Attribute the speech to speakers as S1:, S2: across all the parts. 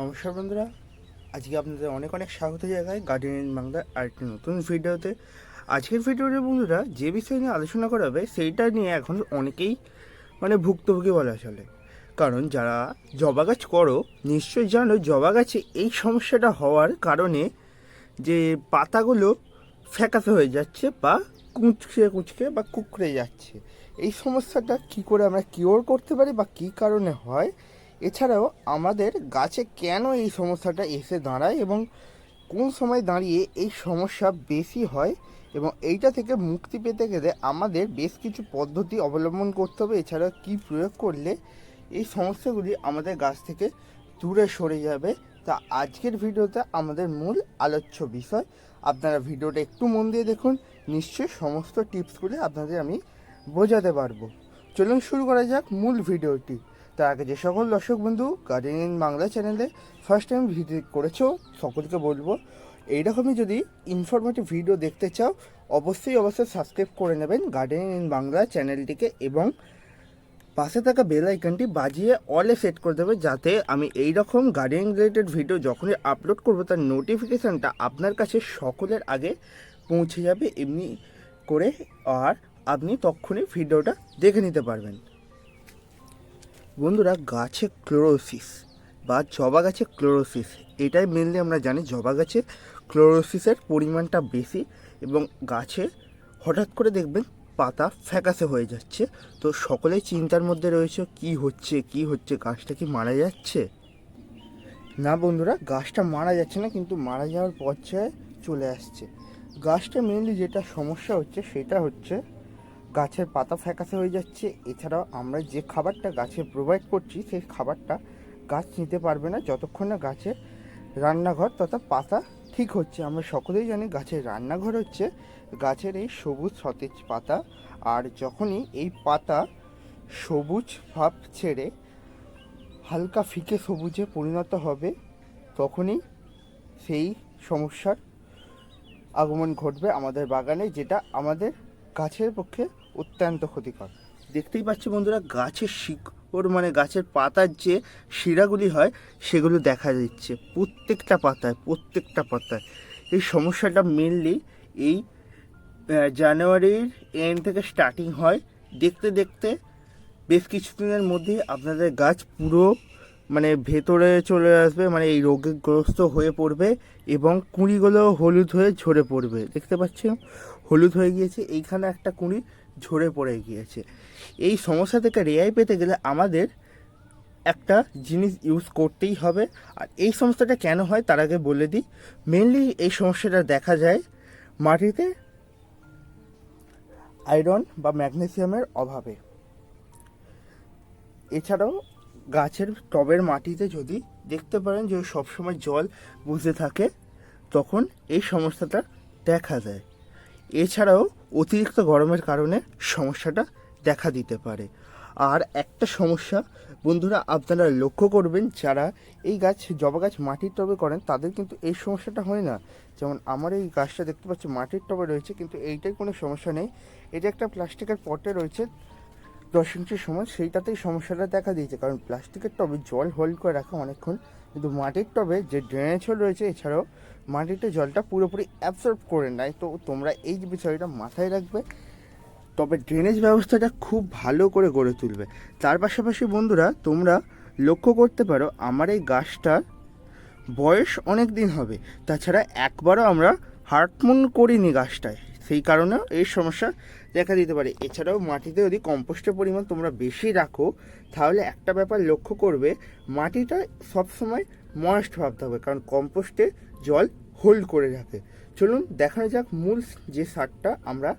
S1: নমস্কার বন্ধুরা। আজকে আপনাদের অনেক অনেক স্বাগত জায়গায় গার্ডেন বাংলার আরেকটি নতুন ভিডিওতে। আজকের ভিডিওতে বন্ধুরা, যে বিষয় নিয়ে আলোচনা করা হবে, সেইটা নিয়ে এখন অনেকেই মানে ভুক্তভোগী বলা চলে। কারণ যারা জবা গাছ করো, নিশ্চয়ই জানো জবা গাছে এই সমস্যাটা হওয়ার কারণে যে পাতাগুলো ফ্যাকাসে হয়ে যাচ্ছে বা কুঁচকে কুচকে বা কুকড়ে যাচ্ছে। এই সমস্যাটা কি করে আমরা কিওর করতে পারি বা কী কারণে হয় এছাড়াও আমাদের গাছে কেন এই সমস্যাটা এসে দাঁড়ায় এবং কোন সময় দাঁড়িয়ে এই সমস্যা বেশি হয় এবং এইটা থেকে মুক্তি পেতে গেলে আমাদের বেশ কিছু পদ্ধতি অবলম্বন করতে হবে। এছাড়া কি প্রয়োগ করলে এই সমস্যাগুলি আমাদের গাছ থেকে দূরে সরে যাবে? তা আজকের ভিডিওতে আমাদের মূল আলোচ্য বিষয়। আপনারা ভিডিওটা একটু মন দিয়ে দেখুন, নিশ্চয়ই সমস্ত টিপসগুলি আপনাদের আমি বোঝাতে পারব। চলুন শুরু করা যাক মূল ভিডিওটি। তার আগে যে সকল দর্শক বন্ধু গার্ডেন ইন বাংলা চ্যানেলে ফার্স্ট টাইম ভিজিট করেছ, সকলকে বলব, এইরকমই যদি ইনফরমেটিভ ভিডিও দেখতে চাও, অবশ্যই অবশ্যই সাবস্ক্রাইব করে নেবেন গার্ডেন ইন বাংলা চ্যানেলটিকে এবং পাশে থাকা বেল আইকনটি বাজিয়ে অলে সেট করে দেবে যাতে আমি এই রকম গার্ডেন রিলেটেড ভিডিও যখনই আপলোড করব, তার নোটিফিকেশানটা আপনার কাছে সকলের আগে পৌঁছে যাবে এমনি করে, আর আপনি তখনই ভিডিওটা দেখে নিতে পারবেন। বন্ধুরা, গাছে ক্লোরোসিস বা জবা গাছে ক্লোরোসিস, এটাই মেনলি আমরা জানি জবা গাছে ক্লোরোসিসের পরিমাণটা বেশি এবং গাছে হঠাৎ করে দেখবেন পাতা ফ্যাকাসে হয়ে যাচ্ছে। তো সকলেই চিন্তার মধ্যে রয়েছে, কি হচ্ছে কি হচ্ছে, গাছটা কি মারা যাচ্ছে? না বন্ধুরা, গাছটা মারা যাচ্ছে না, কিন্তু মারা যাওয়ার পর্যায়ে চলে আসছে। গাছটা মেনলি যেটা সমস্যা হচ্ছে, সেটা হচ্ছে গাছের পাতা ফ্যাকাসে হয়ে যাচ্ছে। এছাড়াও আমরা যে খাবারটা গাছে প্রোভাইড করছি, সেই খাবারটা গাছ নিতে পারবে না। যতক্ষণ না গাছের রান্নাঘর তথা পাতা ঠিক হচ্ছে। আমরা সকলেই জানি গাছের রান্নাঘর হচ্ছে গাছের এই সবুজ সতেজ পাতা। আর যখনই এই পাতা সবুজ ভাব ছেড়ে হালকা ফিকে সবুজে পরিণত হবে, তখনই সেই সমস্যার আগমন ঘটবে আমাদের বাগানে, যেটা আমাদের গাছের পক্ষে অত্যন্ত ক্ষতিকর। দেখতেই পাচ্ছি বন্ধুরা, গাছের শিকড় মানে গাছের পাতার যে শিরাগুলি হয়, সেগুলো দেখা যাচ্ছে প্রত্যেকটা পাতায় প্রত্যেকটা পাতায়। এই সমস্যাটা মেনলি এই জানুয়ারির এন্ড থেকে স্টার্টিং হয়। দেখতে দেখতে বেশ কিছুদিনের মধ্যেই আপনাদের গাছ পুরো মানে ভেতরে চলে আসবে মানে এই রোগগ্রস্ত হয়ে পড়বে এবং কুঁড়িগুলো হলুদ হয়ে ঝরে পড়বে। দেখতে পাচ্ছেন? হলুদ হয়ে গিয়েছে। এইখানে একটা কুঁড়ি ঝরে পড়ে গিয়েছে। এই সমস্যা থেকে রেহাই পেতে গেলে আমাদের একটা জিনিস ইউজ করতেই হবে। আর এই সমস্যাটা কেন হয় তার আগে বলে দিই। মেনলি এই সমস্যাটা দেখা যায় মাটিতে আয়রন বা ম্যাগনেসিয়ামের অভাবে। এছাড়াও গাছের টবের মাটিতে যদি দেখতে পারেন যে সবসময় জল বুঝে থাকে, তখন এই সমস্যাটা দেখা দেয় এছাড়াও অতিরিক্ত গরমের কারণে সমস্যাটা দেখা দিতে পারে। আর একটা সমস্যা, বন্ধুরা আপনারা লক্ষ্য করবেন, যারা এই গাছ, জবা গাছ মাটির টবে করেন, তাদের কিন্তু এই সমস্যাটা হয় না। যেমন আমার এই গাছটা দেখতে পাচ্ছি মাটির টবে রয়েছে, কিন্তু এইটাই কোনো সমস্যা নেই। এটা একটা প্লাস্টিকের পটে রয়েছে, দশ ইঞ্চির সময় সেইটাতেই সমস্যাটা দেখা দিয়েছে। কারণ প্লাস্টিকের টবে জল হোল্ড করে রাখা অনেকক্ষণ কিন্তু মাটির টবে যে ড্রেনেজ হোল রয়েছে, এছাড়াও মাটিতে জলটা পুরোপুরি অ্যাবসর্ব করে নেয়। তো তোমরা এই বিষয়টা মাথায় রাখবে। তবে ড্রেনেজ ব্যবস্থাটা খুব ভালো করে গড়ে তুলবে। তার পাশাপাশি বন্ধুরা, তোমরা লক্ষ্য করতে পারো, আমার এই গাছটার বয়স অনেক দিন হবে। তাছাড়া একবারও আমরা হার্টমুন করিনি গাছটায়। সেই কারণেও এই সমস্যা দেখা দিতে পারে। এছাড়াও মাটিতে যদি কম্পোস্টের পরিমাণ তোমরা বেশি রাখো, তাহলে একটা ব্যাপার লক্ষ্য করবে, মাটিটা সবসময় ময়েস্ট ভাবতে হবে, কারণ কম্পোস্টে জল হোল্ড করে রাখে। চলুন দেখানো যাক মূল যে সারটা আমরা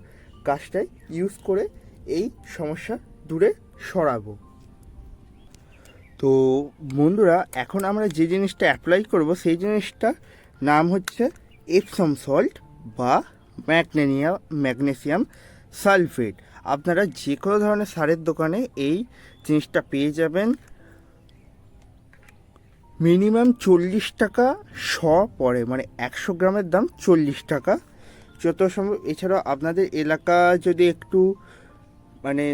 S1: গাছটায় ইউজ করে এই সমস্যা দূরে সরাবো। তো বন্ধুরা, এখন আমরা যে জিনিসটা অ্যাপ্লাই করব, সেই জিনিসটা নাম হচ্ছে এপসম সল্ট বা ম্যাগনেনিয়াম ম্যাগনেসিয়াম সালফেট। আপনারা যে কোনো ধরনের সারের দোকানে এই জিনিসটা পেয়ে যাবেন। মিনিমাম চল্লিশ টাকা শ পড়ে মানে একশো গ্রামের দাম চল্লিশ টাকা। যত সম্ভব, এছাড়াও আপনাদের এলাকা যদি একটু মানে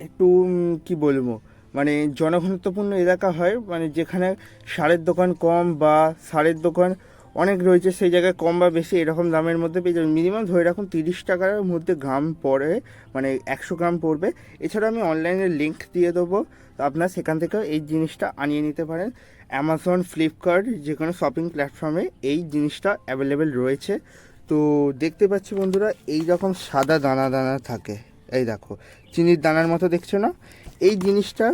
S1: একটু কি বলব মানে জনঘনত্বপূর্ণ এলাকা হয় মানে যেখানে সারের দোকান কম বা সারের দোকান অনেক রয়েছে, সেই জায়গায় কম বা বেশি এরকম দামের মধ্যে পেয়ে যাবেন। মিনিমাম ধরে রাখুন তিরিশ টাকার মধ্যে গ্রাম পড়ে মানে একশো গ্রাম পড়বে। এছাড়া আমি অনলাইনে লিঙ্ক দিয়ে দেবো, তো আপনার সেখান থেকে এই জিনিসটা আনিয়ে নিতে পারেন। অ্যামাজন ফ্লিপকার্ট যে কোনো শপিং প্ল্যাটফর্মে এই জিনিসটা অ্যাভেলেবেল রয়েছে। তো দেখতে পাচ্ছি বন্ধুরা, এই রকম সাদা দানা দানা থাকে। এই দেখো, চিনির দানার মতো দেখছ না? এই জিনিসটা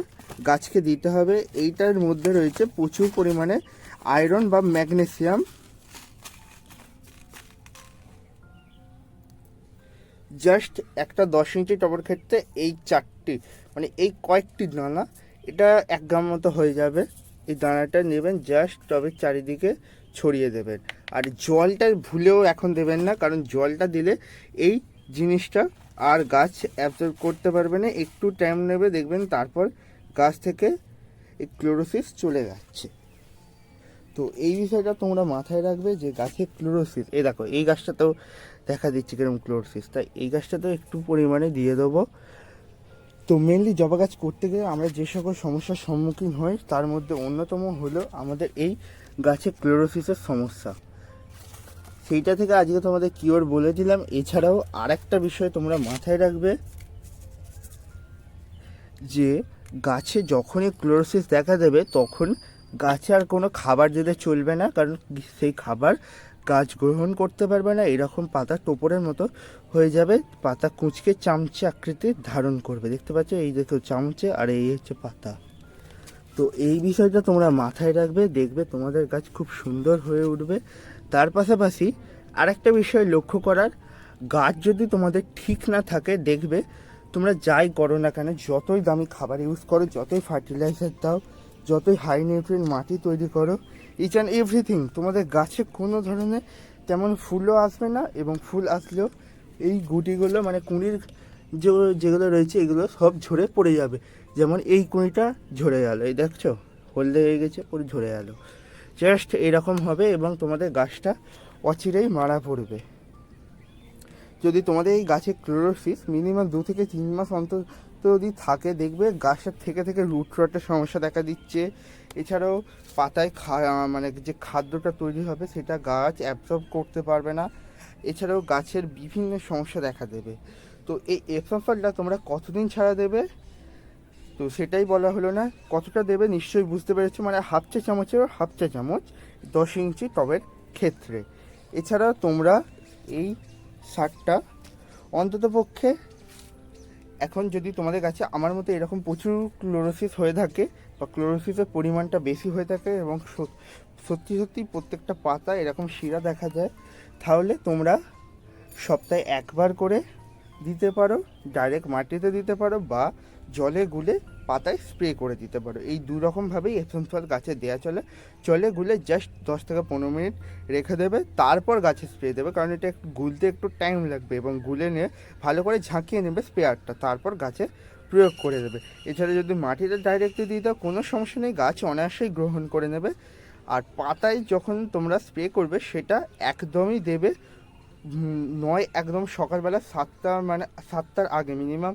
S1: গাছকে দিতে হবে। এইটার মধ্যে রয়েছে প্রচুর পরিমাণে আয়রন বা ম্যাগনেসিয়াম জাস্ট একটা দশ ইঞ্চি টবের ক্ষেত্রে এই চারটি মানে এই কয়েকটি দানা, এটা এক গ্রাম মতো হয়ে যাবে। এই দানাটা নেবেন জাস্ট টবের চারিদিকে ছড়িয়ে দেবেন। আর জলটা ভুলেও এখন দেবেন না, কারণ জলটা দিলে এই জিনিসটা আর গাছ অ্যাবজর্ব করতে পারবে না। একটু টাইম নেবে, দেখবেন তারপর গাছ থেকে এই ক্লোরোসিস চলে যাচ্ছে। তো এই বিষয়টা তোমরা মাথায় রাখবে যে গাছে ক্লোরোসিস এই দেখো, এই গাছটাতেও দেখা দিচ্ছে কীরকম ক্লোরোসিস তাই এই গাছটাতেও একটু পরিমাণে দিয়ে দেবো। তো মেনলি জবা গাছ করতে গেলে আমরা যে সকল সমস্যার সম্মুখীন হই, তার মধ্যে অন্যতম হলো আমাদের এই গাছে ক্লোরোসিসের সমস্যা। সেইটা থেকে আজকে তোমাদের কিওর বলে দিলাম। এছাড়াও আর একটা বিষয় তোমরা মাথায় রাখবে যে, গাছে যখনই ক্লোরোসিস দেখা দেবে, তখন গাছে আর কোনো খাবার দিতে চলবে না। কারণ সেই খাবার গাছ গ্রহণ করতে পারবে না, এরকম পাতা টোপরের মতো হয়ে যাবে, পাতা কুঁচকে চামচে আকৃতির ধারণ করবে। দেখতে পাচ্ছ? এই দেখো চামচে আর এই হচ্ছে পাতা। তো এই বিষয়টা তোমরা মাথায় রাখবে, দেখবে তোমাদের গাছ খুব সুন্দর হয়ে উঠবে। তার পাশাপাশি আরেকটা বিষয় লক্ষ্য করার, গাছ যদি তোমাদের ঠিক না থাকে, দেখবে তোমরা যাই করো না কেন, যতই দামি খাবার ইউজ করো, যতই ফার্টিলাইজার দাও যতই হাই নিউট্রিয়েন্ট মাটি তৈরি করো ইচ অ্যান্ড এভরিথিং তোমাদের গাছে কোনো ধরনের তেমন ফুলও আসবে না এবং ফুল আসলেও এই গুটিগুলো মানে কুঁড়ির যে, যেগুলো রয়েছে, এগুলো সব ঝরে পড়ে যাবে। যেমন এই কুঁড়িটা ঝরে গেল, এই দেখছ? হলদে হয়ে গেছে, পুরো ঝরে গেল। জাস্ট এরকম হবে এবং তোমাদের গাছটা অচিরেই মারা পড়বে। যদি তোমাদের এই গাছে ক্লোরোসিস মিনিমাম দু থেকে তিন মাস অন্তর যদি থাকে, দেখবে গাছের থেকে থেকে রুট রটের সমস্যা দেখা দিচ্ছে। এছাড়াও পাতায় খা মানে যে খাদ্যটা তৈরি হবে, সেটা গাছ অ্যাবজর্ব করতে পারবে না। এছাড়াও গাছের বিভিন্ন সমস্যা দেখা দেবে। তো এই এফএফএলটা তোমরা কতদিন ছাড়া দেবে? তো সেটাই বলা হলো না। কতটা দেবে নিশ্চয়ই বুঝতে পেরেছ? মানে হাফ চা চামচের হাফ চা চামচ, দশ ইঞ্চি টবের ক্ষেত্রে। এছাড়া তোমরা এই সারটা অন্ততপক্ষে এখন যদি তোমাদের কাছে আমার মতো এরকম প্রচুর ক্লোরোসিস হয়ে থাকে বা ক্লোরোসিসের পরিমাণটা বেশি হয়ে থাকে এবং সত- সত্যি সত্যি প্রত্যেকটা পাতা এরকম শিরা দেখা যায়, তাহলে তোমরা সপ্তাহে একবার করে দিতে পারো ডাইরেক্ট মাটিতে দিতে পারো বা জলে গুলে পাতায় স্প্রে করে দিতে পারো। এই দু রকমভাবেই এসেন্সিয়াল গাছে দেওয়া চলে। জলে গুলে জাস্ট দশ থেকে পনেরো মিনিট রেখে দেবে, তারপর গাছে স্প্রে দেবে, কারণ এটা একটু গুলতে একটু টাইম লাগবে এবং গুলে নিয়ে ভালো করে ঝাঁকিয়ে নেবে স্প্রেয়ারটা, তারপর গাছে প্রয়োগ করে দেবে। এছাড়া যদি মাটিতে ডাইরেক্টলি দিয়ে দাও, কোনো সমস্যা নেই, গাছ অনায়াসেই গ্রহণ করে নেবে। আর পাতায় যখন তোমরা স্প্রে করবে, সেটা একদমই দেবে নয় একদম সকালবেলা সাতটা মানে সাতটার আগে মিনিমাম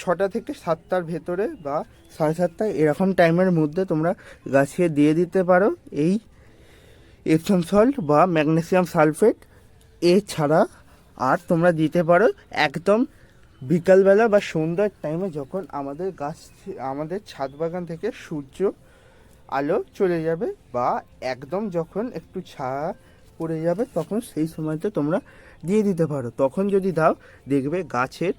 S1: ছটা থেকে সাতটার ভেতরে বা সাড়ে সাতটায় এরকম টাইমের মধ্যে তোমরা গাছে দিয়ে দিতে পারো এই এপসম সল্ট বা ম্যাগনেসিয়াম সালফেট। এছাড়া আর তোমরা দিতে পারো একদম বিকালবেলা বা সন্ধ্যার টাইমে যখন আমাদের গাছ আমাদের ছাদ বাগান থেকে সূর্য আলো চলে যাবে বা একদম যখন একটু ছায়া পড়ে যাবে তখন সেই সময়তে তোমরা দিয়ে দিতে পারো। তখন যদি দাও দেখবে গাছের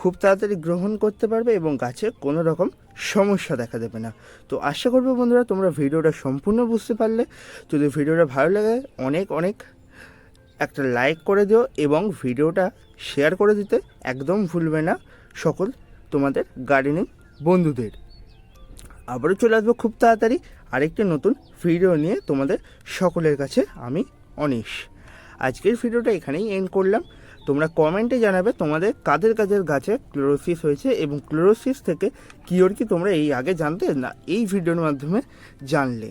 S1: খুব তাড়াতাড়ি গ্রহণ করতে পারবে এবং গাছে কোনো রকম সমস্যা দেখা দেবে না। তো আশা করব বন্ধুরা, তোমরা ভিডিওটা সম্পূর্ণ বুঝতে পারলে। যদি ভিডিওটা ভালো লাগে, অনেক অনেক একটা লাইক করে দিও এবং ভিডিওটা শেয়ার করে দিতে একদম ভুলবে না সকল তোমাদের গার্ডেনিং বন্ধুদের। আবারও চলে আসব খুব তাড়াতাড়ি আরেকটি নতুন ভিডিও নিয়ে তোমাদের সকলের কাছে, আমি অনিশ। আজকের ভিডিওটা এখানেই এন্ড করলাম। তোমরা কমেন্টে জানাবে তোমাদের কাদের কাদের গাছে ক্লোরোসিস হয়েছে এবং ক্লোরোসিস থেকে কিওর কি তোমরা এই আগে জানতে না, এই ভিডিওর মাধ্যমে জানলে।